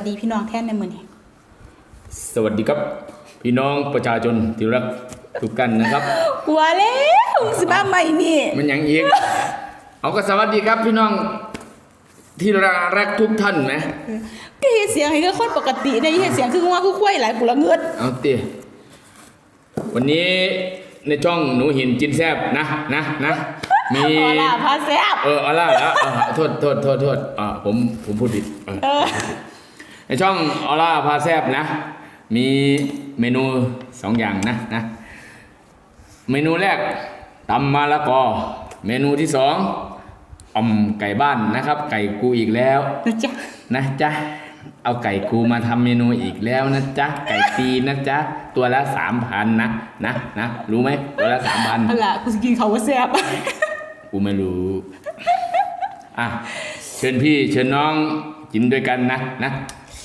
วัสดีพี่น้องแท่นในมือนี้สวัสดีครับ พี่น้องประชาชนที่รักทุกกันนะครับหัวแล้วสิบ้าใหม่นี่มันยังอีกเอาก็สวัสดีครับพี่น้องที่รักทุกท่านนะก็เฮ็ดเสียงให้ก็คนปกติได้เฮ็ดเสียงคือว่าคือคุ้ยหลายกูละเงิดเอาตีวันนี้ในช่องหนูหินจินแซบนะนะนะมีพอล่ะพาแซ่บเออเอาล่ะแล้วเออโทษโทษโทษโทษอ่าผมผมพูดผิดเออเออ ในช่องออร่าพาแซบนะ มีเมนูสองอย่างนะนะ เมนูแรกตำมะละกอ เมนูที่สองอ่อมไก่บ้านนะครับ ไก่กูอีกแล้วนะจ๊ะนะจ๊ะเอาไก่กูมาทำเมนูอีกแล้วนะจ๊ะไก่ตีนะจ๊ะตัวละสามพันนะนะนะรู้ไหมตัวละสามพันเอาล่ะกูสิกินเขาวว่าแซ่บกูไม่รู้อะเชิญพี่เชิญน้องกินด้วยกันนะนะ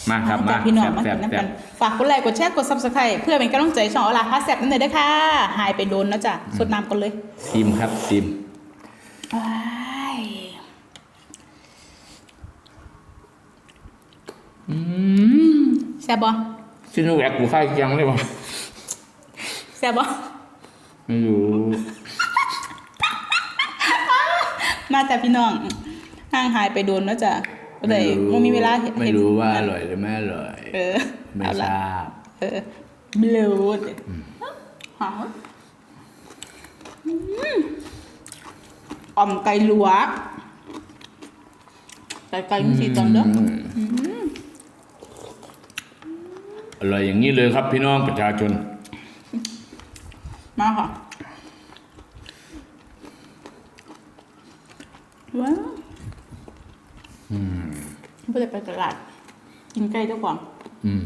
มาครับมาจากพี่น้องมาแซ่กิบนน้ำแซ่กับนฝากกดไลค์กดแชร์กด Subscribe เพื่อเป็นกำลังใจช่องเอาล่ะพาแซ่บนั่นเลยเด้อค่ะหายไปโดนนะจ๊ะสดน้ำกันเลยซิมครับซิมว้ายแซ่บบ่ซิโนแวคกูค่ายยังได้ปะแซ่บบ่ไม่รู้มาจากพี่น้องห่างหายไปโดนนะจ๊ะ ก็เลยไม่มีเวลาเห็นไม่รู้ว่าอร่อยหรือไม่อร่อยเออไม่เอาทละราบเออเบลอดหาอืมอ่อมไก่หลัวไก่ไก่มีสีตอนเด้ออร่อยอย่างนี้เลยครับพี่น้องประชาชน มาค่ะว้าวไม่ ได้ไปตลาดกินไก่เจ้าของอืม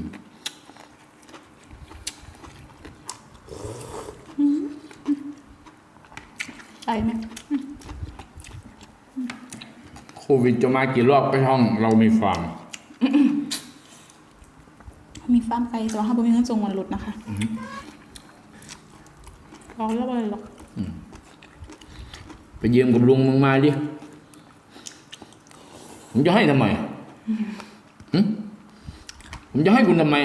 ไก่ไหมโควิดจะมากี่รอบก็ช่องเรามีฟาร์มมีฟาร์มไก่แต่ว่าห้ามมีเงินส่งวันหลุดนะคะรอแล้วไปหรอกไปยืมกับลุงมึงมาดิผมจะให้ทำไม หึผมจะให้คุณทำไม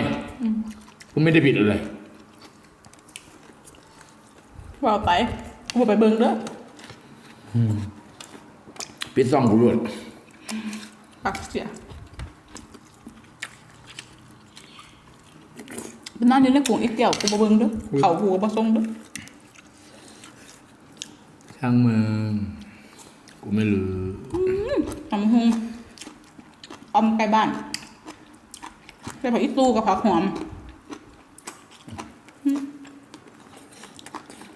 คุณไม่ได้ผิดอะไร ว่าไปกูไปเบิ่งเด้อปิดซ่องกูด้วยปากเสียเป็นนั่นอยู่ในกลุ่มอีกเกี่ยวกูไปเบิ่งเด้อเขากูก็บ่ส่งเด้อช่างมึงกูไม่รู้ ทำหง ออมไก่บ้านใส่ผักอีตูกับผักหอม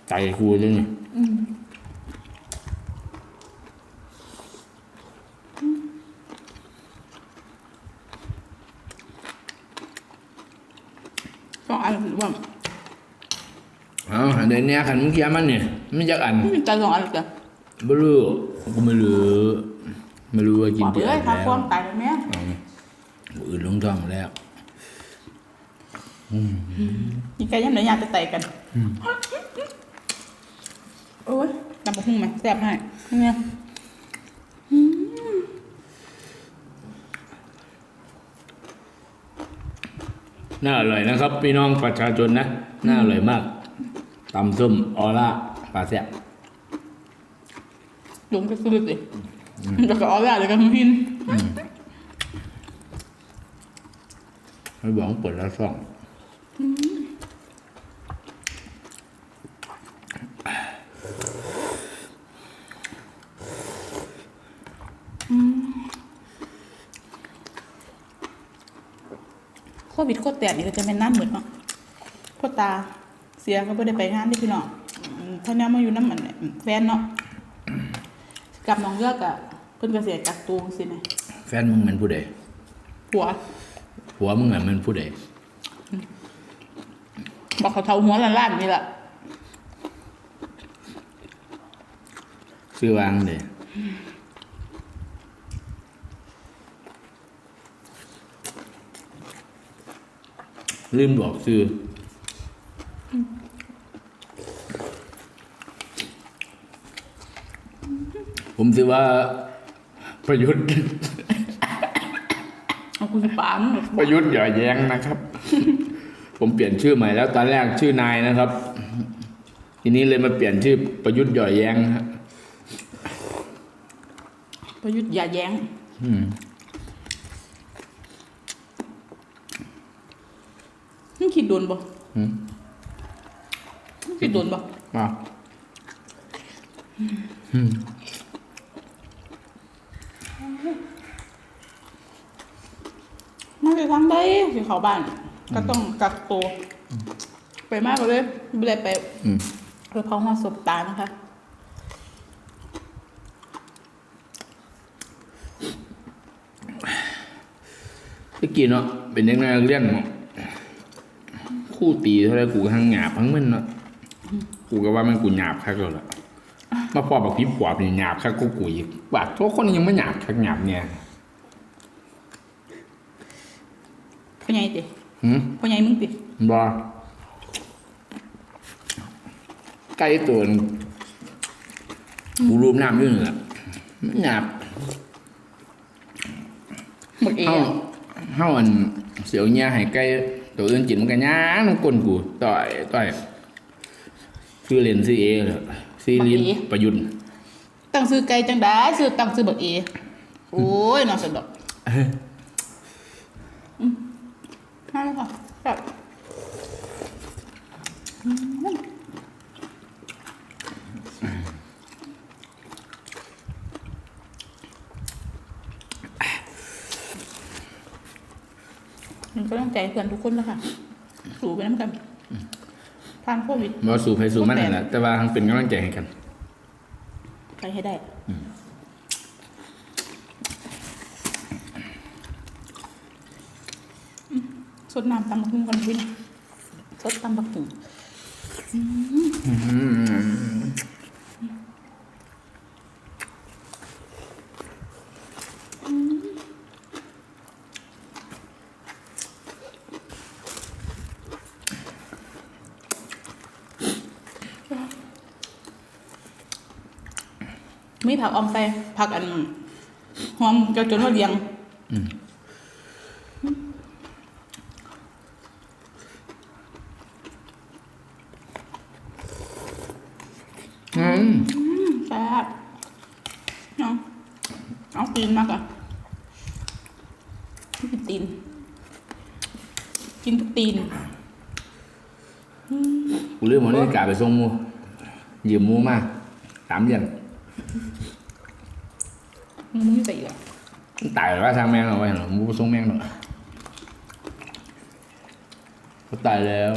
ใจกูเลยนี่สองอันหรือว่าเอาเดี๋ยวนี้ขันมึงเคลียร์มันเนี่ยมันจะอันไม่มีใจสองอันเลยจ้ะไม่รู้กูไม่รู้ ไม่รู้ว่ากินบอกเดือดเลยแล้วค่ะความตายเลยแม่เอาอื่นลงท้องแล้วมีไก่ยันเนื้อยางจะไต่กันโอ้ยตำบักหุ่งไหมแซ่บให้เนี่ยน่าอร่อยนะครับ พี่น้องประชาชนนะ น่าอร่อยมากตำส้มออร่าปลาแซ่บหลงจะซื้อสิจะก็เอา ได้เลยกันพินไม่บอกเปิดแล้วซ่องโควิดโคตรแตกนี่ก็จะเป็นน้ำเหมือนเนาะพ่อตาเสียก็ไม่ได้ไปงานที่พี่น้องอืมท่านี้มาอยู่น้ำมันเนี่ยแฟนเนาะกับน้องเลือกอะ เพิ่นก็เสียกักตัวสินะแฟนมึงเหมือนผู้ใดหัวผัวมึงเหมือนผู้ใดบอกเขาเท่าหัวล้านล้านๆนี่แหละชื่อวางเลยลืมบอกชื่ออผมถือว่า ประยุทธ์เอาคุณปามประยุทธ์อย่าแย้งนะครับ ผมเปลี่ยนชื่อใหม่แล้ว ตอนแรกชื่อนายนะครับ ทีนี้เลยมาเปลี่ยนชื่อประยุทธ์หย่อแย้งฮะประยุทธ์อย่าแย้ง อืมมึงคิดโดนบ่อืมมึงคิดโดนบ่มามาไปทางใดสิเข้าบ้าน ก็ต้องกักตัว ไปมากกว่าเลยไม่ได้ไปอืมเพื่อเขาห้องศพตานะคะตะกี้เนาะเป็นเด็กนักเรียนเนาะคู่ตีเท่าไรกูก็ทั้งหยาบทั้งมึนเนาะกูก็ว่ามันกูหยาบคักแล้วล่ะ มาพอบอกพี่ปอบนี่หยาบคักกูกูอีกบาดทุกคนยังไม่หยาบคักหยาบเนี่ยพ่อใหญ่ติหืมพ่อใหญ่มึงติบอไก่ตัวนึงกูรูปน้ำอยู่นี่แหละมันหยาบหมดเอเฮางเฮาอันเสียวเงี้ยให้ไก่ตัวอื่นจินมันก็ย่างมันกลนกูต่อยต่อยชื่อเล่นชื่อเอเหรอ ซีรีส์ประยุทธ์ตั้งซื้อไก่จังได้ซื้อตั้งซื้อบักเอโอ้ยน่าสนดอกอืมนั่นเลยค่ะแบบมันก็ต้องใจเพื่อนทุกคนแล้วค่ะ สู่ไปน้ำกัน ผ่านโควิดบ่สู่ไผสู่มันนั่นแหละแต่ว่าทั้งเป็นกำลังใจให้กัน ไปให้ได้สดน้ำตำบักหุ่งกันพี่นะสดตำบักหุ่งมี ผักออมใส่ผักอันหอมเจ้าจนว่าเลี้ยงอืมแซ่บเอาเอาตีนมากอะกินตีน กินทุกตีนกูลืมเอานาฬิกาไปส่งหมูยืมหมูมาสามเดือน มึงไม่ใส่อะมันตายหรือว่าทางแมงเอาไว้หรอหมูไปส่งแมงหรอเขาตายแล้ว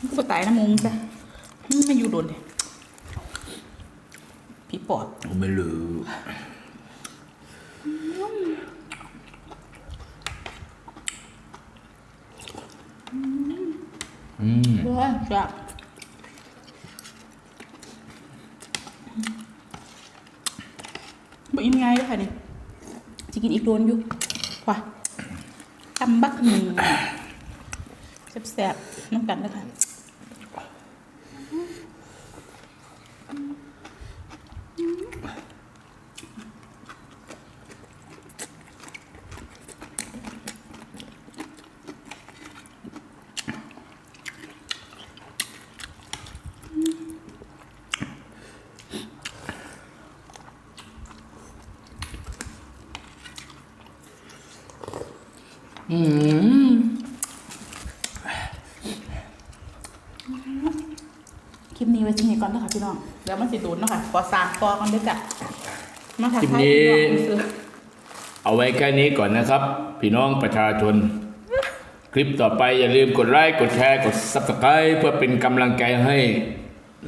มึงก็ตายนะมึงจ้ะมึงไม่อยู่โดนเลยผีปอดผมไม่รู้ อืมด้วยจ้ะบ่อิ่มง่ายเลยค่ะนี่จะกินอีกโดนอยู่ว่ะตำบักหนึ่งแซ่บๆน้ำกันเลยค่ะ อืมคลิปนี้ไว้ที่นี่ก่อนนะคะพี่น้องเดี๋ยวมันสิโดนเนาะค่ะขอสามปอกันด้วยจ้ะมาถักทายพี่น้องซื้อเอาไว้แค่นี้ก่อนนะครับ พี่น้องประชาชน คลิปต่อไปอย่าลืมกดไลค์กดแชร์กด subscribe เพื่อเป็นกำลังใจให้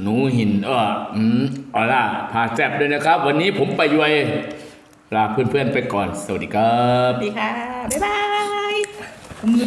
หนูหินเอออืมออล่าพาแซบด้วยนะครับ วันนี้ผมไปยวยลาเพื่อนๆไปก่อน สวัสดีครับสวัสดีค่ะ บ๊ายบาย มือ